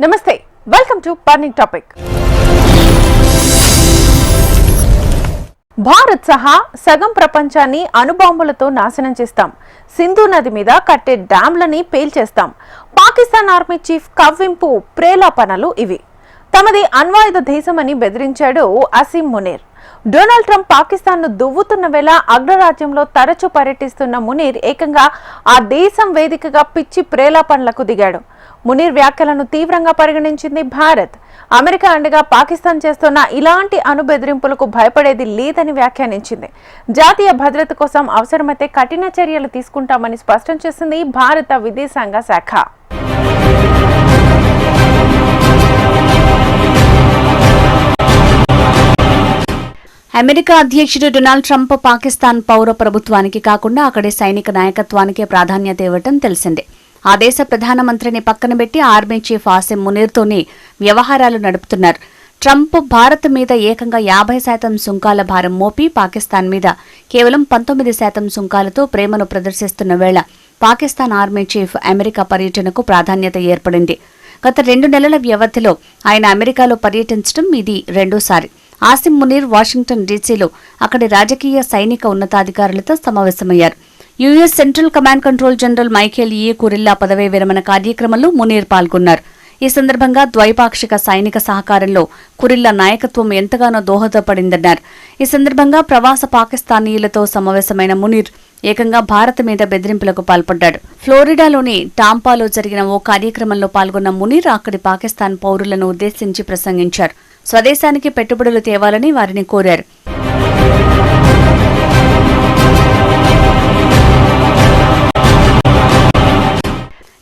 నమస్తే welcome to burning topic Bharat సహా సగం ప్రపంచాన్ని అణుబాంబులతో నాశనం చేస్తాం. సింధు నది మీద కట్టే డ్యాంలని పేల్చేస్తాం. పాకిస్తాన్ ఆర్మీ చీఫ్ కవ్వింపు ప్రేలాపనలు ఇవి. తమది అణ్వాయుధ దేశమని బెదిరించాడు అసీం మునేర్. డొనాల్డ్ ట్రంప్ పాకిస్తాన్ను దువ్వుతున్న వేళ అగ్రరాజ్యంలో తరచూ పర్యటిస్తున్న మునీర్ ఏకంగా ఆ దేశం వేదికగా పిచ్చి ప్రేలాపనలకు దిగాడు. మునీర్ వ్యాఖ్యలను తీవ్రంగా పరిగణించింది భారత్. అమెరికా అండగా పాకిస్తాన్ చేస్తున్న ఇలాంటి అణు బెదిరింపులకు భయపడేది లేదని వ్యాఖ్యానించింది. జాతీయ భద్రత కోసం అవసరమైతే కఠిన చర్యలు తీసుకుంటామని స్పష్టం చేసింది భారత విదేశాంగ శాఖ. అమెరికా అధ్యక్షుడు డొనాల్డ్ ట్రంప్ పాకిస్తాన్ పౌర ప్రభుత్వానికి కాకుండా అక్కడి సైనిక నాయకత్వానికే ప్రాధాన్యత ఇవ్వటం తెలిసిందే. ఆ దేశ ప్రధానమంత్రిని పక్కన పెట్టి ఆర్మీ చీఫ్ ఆసిమ్ మునీర్తోనే వ్యవహారాలు నడుపుతున్నారు. ట్రంప్ భారత్ మీద ఏకంగా యాభై శాతం సుంకాల భారం మోపి పాకిస్తాన్ మీద కేవలం పంతొమ్మిది శాతం సుంకాలతో ప్రేమను ప్రదర్శిస్తున్న వేళ పాకిస్తాన్ ఆర్మీ చీఫ్ అమెరికా పర్యటనకు ప్రాధాన్యత ఏర్పడింది. గత రెండు నెలల వ్యవధిలో ఆయన అమెరికాలో పర్యటించడం ఇది రెండోసారి. ఆసిమ్ మునీర్ వాషింగ్టన్ డీసీలో అక్కడి రాజకీయ సైనిక ఉన్నతాధికారులతో సమావేశమయ్యారు. US central command control general Michael E Kurilla పదవీ విరమణ కార్యక్రమంలో మునీర్ పాల్గొన్నారు. ఈ సందర్భంగా ద్వైపాక్షిక సైనిక సహకారంలో కురిల్లా నాయకత్వం ఎంతగానో దోహదపడిందన్నారు. ఈ సందర్భంగా ప్రవాస పాకిస్తానీయులతో సమావేశమైన మునీర్ ఏకంగా భారత్ మీద బెదిరింపులకు పాల్పడ్డాడు. ఫ్లోరిడాలోని టాంపాలో జరిగిన ఓ కార్యక్రమంలో పాల్గొన్న మునీర్ అక్కడి పాకిస్తాన్ పౌరులను ఉద్దేశించి ప్రసంగించారు. స్వదేశానికి పెట్టుబడులు తేవాలని వారిని కోరారు.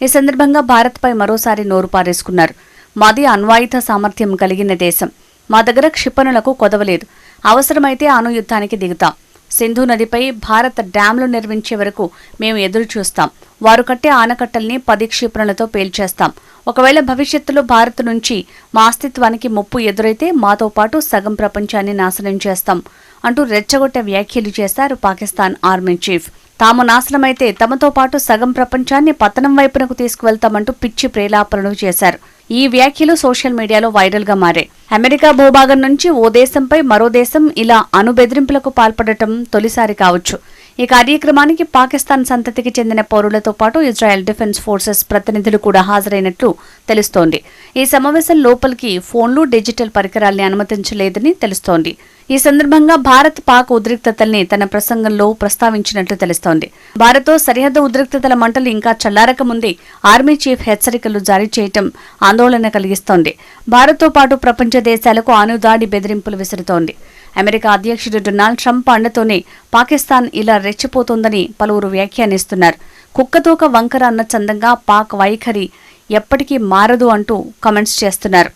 ఈ సందర్భంగా భారత్పై మరోసారి నోరు పారేసుకున్నారు. మాది అణ్వాయుధ సామర్థ్యం కలిగిన దేశం. మా దగ్గర క్షిపణులకు కొదవలేదు. అవసరమైతే అణు యుద్ధానికి దిగుతాం. సింధు నదిపై భారత్ డ్యాంలు నిర్మించే వరకు మేము ఎదురు చూస్తాం. వారు కట్టే ఆనకట్టల్ని పది క్షిపణులతో పేల్చేస్తాం. ఒకవేళ భవిష్యత్తులో భారత్ నుంచి మా అస్తిత్వానికి ముప్పు ఎదురైతే మాతో పాటు సగం ప్రపంచాన్ని నాశనం చేస్తాం అంటూ రెచ్చగొట్టే వ్యాఖ్యలు చేశారు పాకిస్తాన్ ఆర్మీ చీఫ్. తాము నాశనమైతే తమతో పాటు సగం ప్రపంచాన్ని పతనం వైపునకు తీసుకువెళ్తామంటూ పిచ్చి ప్రేలాపనలు చేశారు. ఈ వ్యాఖ్యలు సోషల్ మీడియాలో వైరల్గా మారాయి. అమెరికా భూభాగం నుంచి ఓ దేశంపై మరో దేశం ఇలా అణు బెదిరింపులకు పాల్పడటం తొలిసారి కావచ్చు. ఈ కార్యక్రమానికి పాకిస్తాన్ సంతతికి చెందిన పౌరులతో పాటు ఇజ్రాయెల్ డిఫెన్స్ ఫోర్సెస్ ప్రతినిధులు కూడా హాజరైనట్లు తెలుస్తోంది. ఈ సమావేశం లోపలికి ఫోన్లు డిజిటల్ పరికరాల్ని అనుమతించలేదని తెలుస్తోంది. ఈ సందర్భంగా భారత్ పాక్ ఉద్రిక్తతల్ని తన ప్రసంగంలో ప్రస్తావించినట్లు తెలుస్తోంది. భారత్తో సరిహద్దు ఉద్రిక్తతల మంటలు ఇంకా చల్లారక ముందే ఆర్మీ చీఫ్ హెచ్చరికలు జారీ చేయటం ఆందోళన కలిగిస్తోంది. భారత్తో పాటు ప్రపంచ దేశాలకు అనుదాడి బెదిరింపులు విసురుతోంది. అమెరికా అధ్యక్షుడు డొనాల్డ్ ట్రంప్ అండతోనే పాకిస్తాన్ ఇలా రెచ్చిపోతోందని పలువురు వ్యాఖ్యానిస్తున్నారు. కుక్కతోక వంకర అన్న చందంగా పాక్ వైఖరి ఎప్పటికీ మారదు అంటూ కమెంట్స్ చేస్తున్నారు.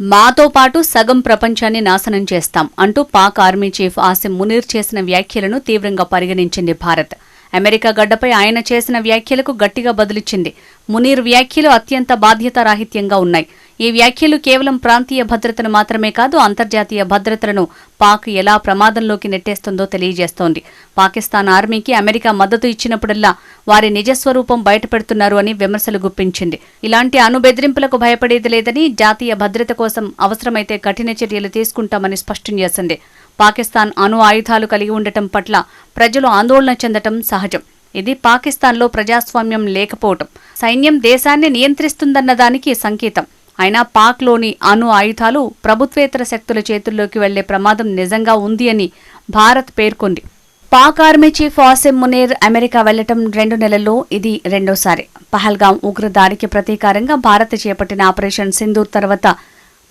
మాతో పాటు సగం ప్రపంచాన్ని నాశనం చేస్తాం అంటూ పాక్ ఆర్మీ చీఫ్ ఆసిమ్ మునీర్ చేసిన వ్యాఖ్యలను తీవ్రంగా పరిగణించింది భారత్. అమెరికా గడ్డపై ఆయన చేసిన వ్యాఖ్యలకు గట్టిగా బదులిచ్చింది. మునీర్ వ్యాఖ్యలు అత్యంత బాధ్యతారాహిత్యంగా ఉన్నాయి. ఈ వ్యాఖ్యలు కేవలం ప్రాంతీయ భద్రతను మాత్రమే కాదు అంతర్జాతీయ భద్రతలను పాక్ ఎలా ప్రమాదంలోకి నెట్టేస్తుందో తెలియజేస్తోంది. పాకిస్తాన్ ఆర్మీకి అమెరికా మద్దతు ఇచ్చినప్పుడల్లా వారి నిజస్వరూపం బయటపెడుతున్నారు అని విమర్శలు గుప్పించింది. ఇలాంటి అణు బెదిరింపులకు భయపడేది లేదని జాతీయ భద్రత కోసం అవసరమైతే కఠిన చర్యలు తీసుకుంటామని స్పష్టం చేసింది. పాకిస్తాన్ అణు ఆయుధాలు కలిగి ఉండటం పట్ల ప్రజలు ఆందోళన చెందటం సహజం. ఇది పాకిస్తాన్లో ప్రజాస్వామ్యం లేకపోవటం సైన్యం దేశాన్ని నియంత్రిస్తుందన్న దానికి సంకేతం. అయినా పాక్లోని అణు ఆయుధాలు ప్రభుత్వేతర శక్తుల చేతుల్లోకి వెళ్ళే ప్రమాదం నిజంగా ఉంది అని భారత్ పేర్కొంది. Pak army chief Asim Munir America వెళ్ళటం రెండు నెలల్లో ఇది రెండోసారి. పహల్గాం ఉగ్రదాడికి ప్రతీకారంగా భారత్ చేపట్టిన ఆపరేషన్ సింధూర్ తర్వాత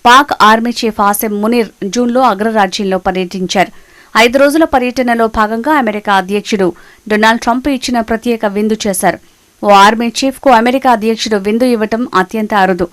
పాక్ ఆర్మీ చీఫ్ ఆసిమ్ మునీర్ జూన్లో అగ్రరాజ్యంలో పర్యటించారు. ఐదు రోజుల పర్యటనలో భాగంగా అమెరికా అధ్యక్షుడు డొనాల్డ్ ట్రంప్ ఇచ్చిన ప్రత్యేక విందు చేశారు. ఓ ఆర్మీ చీఫ్కు అమెరికా అధ్యక్షుడు విందు ఇవ్వటం అత్యంత అరుదు.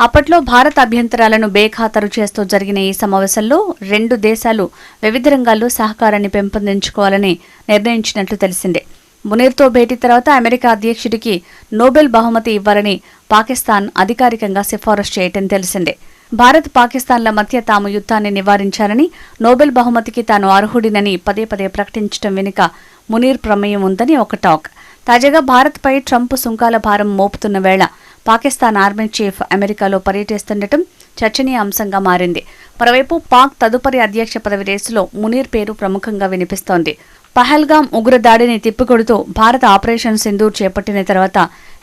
అప్పట్లో భారత్ అభ్యంతరాలను బేఖాతరు చేస్తూ జరిగిన ఈ సమావేశంలో రెండు దేశాలు వివిధ రంగాల్లో సహకారాన్ని పెంపొందించుకోవాలని నిర్ణయించినట్లు తెలిసిందే. మునీర్తో భేటీ తర్వాత అమెరికా అధ్యక్షుడికి నోబెల్ బహుమతి ఇవ్వాలని పాకిస్తాన్ అధికారికంగా సిఫారసు చేయటం తెలిసిందే. భారత్ పాకిస్తాన్ల మధ్య తాము యుద్ధాన్ని నివారించారని నోబెల్ బహుమతికి తాను అర్హుడినని పదే పదే ప్రకటించడం వెనుక మునీర్ ప్రమేయం ఉందని ఒక టాక్. తాజాగా భారత్పై ట్రంప్ సుంకాల భారం మోపుతున్న వేళ పాకిస్తాన్ ఆర్మీ చీఫ్ అమెరికాలో పర్యటిస్తుండటం చర్చనీయాంశంగా మారింది. మరోవైపు పాక్ తదుపరి అధ్యక్ష పదవి రేసులో మునీర్ పేరు ప్రముఖంగా వినిపిస్తోంది. పహల్గాం ఉగ్రదాడిని తిప్పికొడుతూ భారత ఆపరేషన్ సింధూర్ చేపట్టిన తర్వాత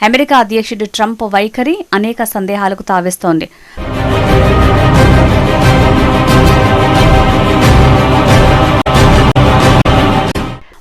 అమెరికా అధ్యక్షుడు ట్రంప్ వైఖరి అనేక సందేహాలకు తావిస్తోంది.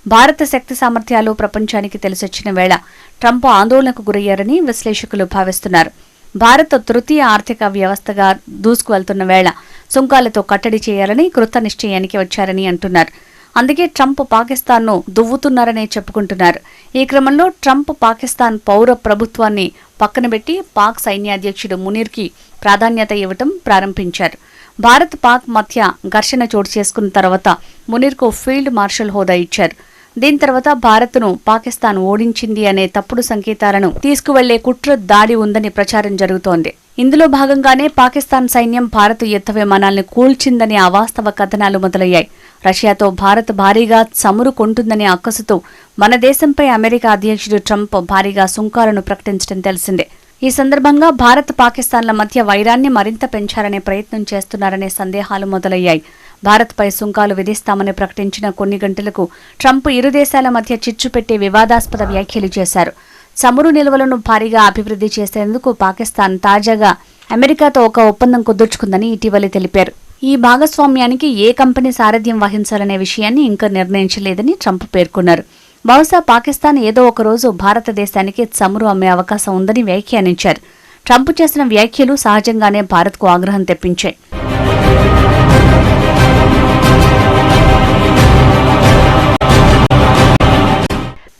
భారత శక్తి సామర్థ్యాలు ప్రపంచానికి తెలిసొచ్చిన వేళ ట్రంప్ ఆందోళనకు గురయ్యారని విశ్లేషకులు భావిస్తున్నారు. భారత్ తృతీయ ఆర్థిక వ్యవస్థగా దూసుకువెళ్తున్న వేళ సుంకాలతో కట్టడి చేయాలని కృత నిశ్చయానికి వచ్చారని అంటున్నారు. అందుకే ట్రంప్ పాకిస్తాన్ను దువ్వుతున్నారనే చెప్పుకుంటున్నారు. ఈ క్రమంలో ట్రంప్ పాకిస్తాన్ పౌర ప్రభుత్వాన్ని పక్కనబెట్టి పాక్ సైన్యాధ్యక్షుడు మునీర్కి ప్రాధాన్యత ఇవ్వటం ప్రారంభించారు. భారత్ పాక్ మధ్య ఘర్షణ చోటు చేసుకున్న తర్వాత మునీర్కు ఫీల్డ్ మార్షల్ హోదా ఇచ్చారు. దీని తర్వాత భారత్ను పాకిస్తాన్ ఓడించింది అనే తప్పుడు సంకేతాలను తీసుకువెళ్ళే కుట్ర దాడి ఉందని ప్రచారం జరుగుతోంది. ఇందులో భాగంగానే పాకిస్తాన్ సైన్యం భారత్ యుద్ధ విమానాలను కూల్చిందనే అవాస్తవ కథనాలు మొదలయ్యాయి. రష్యాతో భారత్ భారీగా చమురు కొంటుందనే అక్కసుతో మన దేశంపై అమెరికా అధ్యక్షుడు ట్రంప్ భారీగా సుంకాలను ప్రకటించడం తెలిసిందే. ఈ సందర్భంగా భారత్ పాకిస్తాన్ల మధ్య వైరాన్ని మరింత పెంచాలనే ప్రయత్నం చేస్తున్నారనే సందేహాలు మొదలయ్యాయి. భారత్పై సుంకాలు విధిస్తామని ప్రకటించిన కొన్ని గంటలకు ట్రంప్ ఇరు దేశాల మధ్య చిచ్చు పెట్టే వివాదాస్పద వ్యాఖ్యలు చేశారు. చమురు నిల్వలను భారీగా అభివృద్ధి చేసేందుకు పాకిస్తాన్ తాజాగా అమెరికాతో ఒక ఒప్పందం కుదుర్చుకుందని ఇటీవలే తెలిపారు. ఈ భాగస్వామ్యానికి ఏ కంపెనీ సారథ్యం వహించాలనే విషయాన్ని ఇంకా నిర్ణయించలేదని ట్రంప్ పేర్కొన్నారు. బహుశా పాకిస్తాన్ ఏదో ఒక రోజు భారతదేశానికి చమురు అమ్మే అవకాశం ఉందని వ్యాఖ్యానించారు. ట్రంప్ చేసిన వ్యాఖ్యలు సహజంగానే భారత్కు ఆగ్రహం తెప్పించాయి.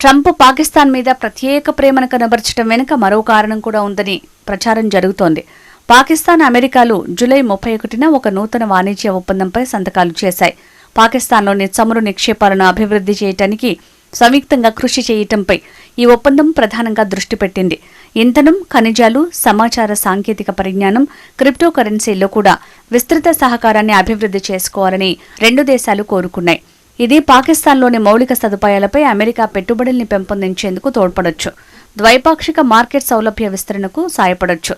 ట్రంప్ పాకిస్తాన్ మీద ప్రత్యేక ప్రేమను కనబరచడం వెనుక మరో కారణం కూడా ఉందని ప్రచారం జరుగుతోంది. పాకిస్తాన్ అమెరికాలు జూలై ముప్పై ఒకటిన ఒక నూతన వాణిజ్య ఒప్పందంపై సంతకాలు చేశాయి. పాకిస్తాన్లోని చమురు నిక్షేపాలను అభివృద్ధి చేయటానికి సంయుక్తంగా కృషి చేయటంపై ఈ ఒప్పందం ప్రధానంగా దృష్టి పెట్టింది. ఇంధనం ఖనిజాలు సమాచార సాంకేతిక పరిజ్ఞానం క్రిప్టోకరెన్సీల్లో కూడా విస్తృత సహకారాన్ని అభివృద్ధి చేసుకోవాలని రెండు దేశాలు కోరుకున్నాయి. ఇది పాకిస్తాన్లోని మౌలిక సదుపాయాలపై అమెరికా పెట్టుబడుల్ని పెంపొందించేందుకు తోడ్పడొచ్చు. ద్వైపాక్షిక మార్కెట్ సౌలభ్య విస్తరణకు సాయపడొచ్చు.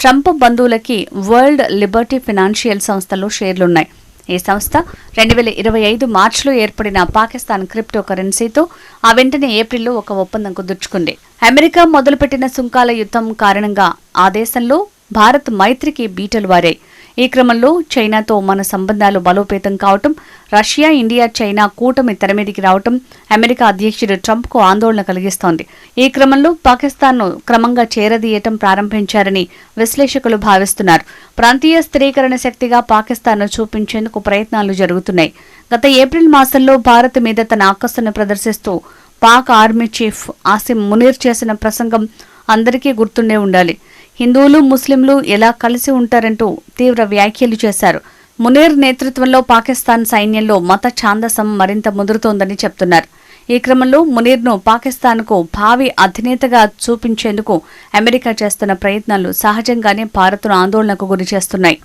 ట్రంప్ బంధువులకి వరల్డ్ లిబర్టీ ఫినాన్షియల్ సంస్థలో షేర్లున్నాయి. ఈ సంస్థ రెండు వేల ఇరవై ఐదు మార్చిలో ఏర్పడిన పాకిస్తాన్ క్రిప్టో కరెన్సీతో ఆ వెంటనే ఏప్రిల్లో ఒక ఒప్పందం కుదుర్చుకుంది. అమెరికా మొదలుపెట్టిన సుంకాల యుద్ధం కారణంగా ఆ దేశంలో భారత్ మైత్రికి బీటలు వారాయి. ఈ క్రమంలో చైనాతో మన సంబంధాలు బలోపేతం కావటం రష్యా ఇండియా చైనా కూటమి తెరమీదికి రావటం అమెరికా అధ్యక్షుడు ట్రంప్కు ఆందోళన కలిగిస్తోంది. ఈ క్రమంలో పాకిస్తాన్ను క్రమంగా చేరదీయటం ప్రారంభించారని విశ్లేషకులు భావిస్తున్నారు. ప్రాంతీయ స్థిరీకరణ శక్తిగా పాకిస్తాన్ను చూపించేందుకు ప్రయత్నాలు జరుగుతున్నాయి. గత ఏప్రిల్ మాసంలో భారత్ మీద తన ఆకస్సును ప్రదర్శిస్తూ పాక్ ఆర్మీ చీఫ్ ఆసిమ్ మునీర్ చేసిన ప్రసంగం అందరికీ గుర్తుండే ఉండాలి. హిందువులు ముస్లింలు ఎలా కలిసి ఉంటారంటూ తీవ్ర వ్యాఖ్యలు చేశారు. మునీర్ నేతృత్వంలో పాకిస్తాన్ సైన్యంలో మత ఛాందసం మరింత ముదురుతోందని చెప్తున్నారు. ఈ క్రమంలో మునీర్ను పాకిస్తాన్కు భావి అధినేతగా చూపించేందుకు అమెరికా చేస్తున్న ప్రయత్నాలు సహజంగానే భారత్ను ఆందోళనకు గురిచేస్తున్నాయి.